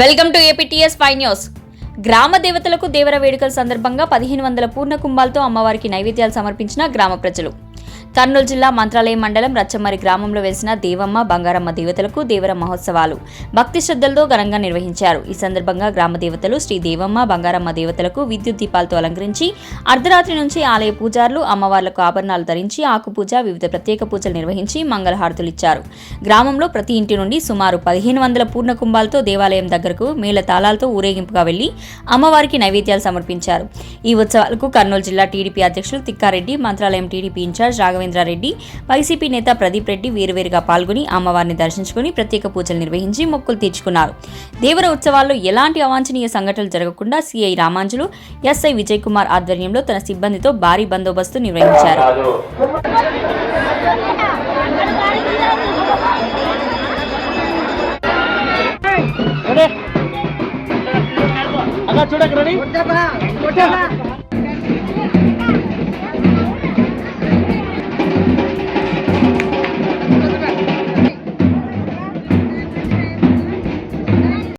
Welcome to APTS five news. గ్రామ దేవతలకు దేవర వేడుకల సందర్భంగా పదిహేను వందల పూర్ణ కుంభాలతో అమ్మవారికి నైవేద్యాలు సమర్పించిన గ్రామ ప్రజలు. కర్నూలు జిల్లా మంత్రాలయం మండలం రచ్చమరి గ్రామంలో వెలిసిన దేవమ్మ బంగారమ్మ దేవతలకు దేవర మహోత్సవాలు భక్తి శ్రద్ధలతో ఘనంగా నిర్వహించారు. ఈ సందర్భంగా గ్రామ దేవతలు శ్రీ దేవమ్మ బంగారమ్మ దేవతలకు విద్యుత్ దీపాలతో అలంకరించి అర్ధరాత్రి నుంచి ఆలయ పూజారులు అమ్మవార్లకు ఆభరణాలు ధరించి ఆకుపూజ వివిధ ప్రత్యేక పూజలు నిర్వహించి మంగళహారతులు ఇచ్చారు. గ్రామంలో ప్రతి ఇంటి నుండి సుమారు పదిహేను వందల పూర్ణ కుంభాలతో దేవాలయం దగ్గరకు మేళ తాళాలతో ఊరేగింపుగా వెళ్ళి అమ్మవారికి నైవేద్యాలు సమర్పించారు. ఈ ఉత్సవాలకు కర్నూలు జిల్లా టీడీపీ అధ్యక్షులు Tikkareddy Mantralayam TDP in-charge Raghavendra Reddy YCP నేత ప్రదీప్ రెడ్డి వేరువేరుగా పాల్గొని అమ్మవారిని దర్శించుకుని ప్రత్యేక పూజలు నిర్వహించి మొక్కులు తీర్చుకున్నారు. దేవర ఉత్సవాల్లో ఎలాంటి అవాంఛనీయ సంఘటనలు జరగకుండా సిఐ రామాంజులు ఎస్ఐ విజయ్ కుమార్ ఆధ్వర్యంలో తన సిబ్బందితో భారీ బందోబస్తు నిర్వహించారు. చూడక రెడీ?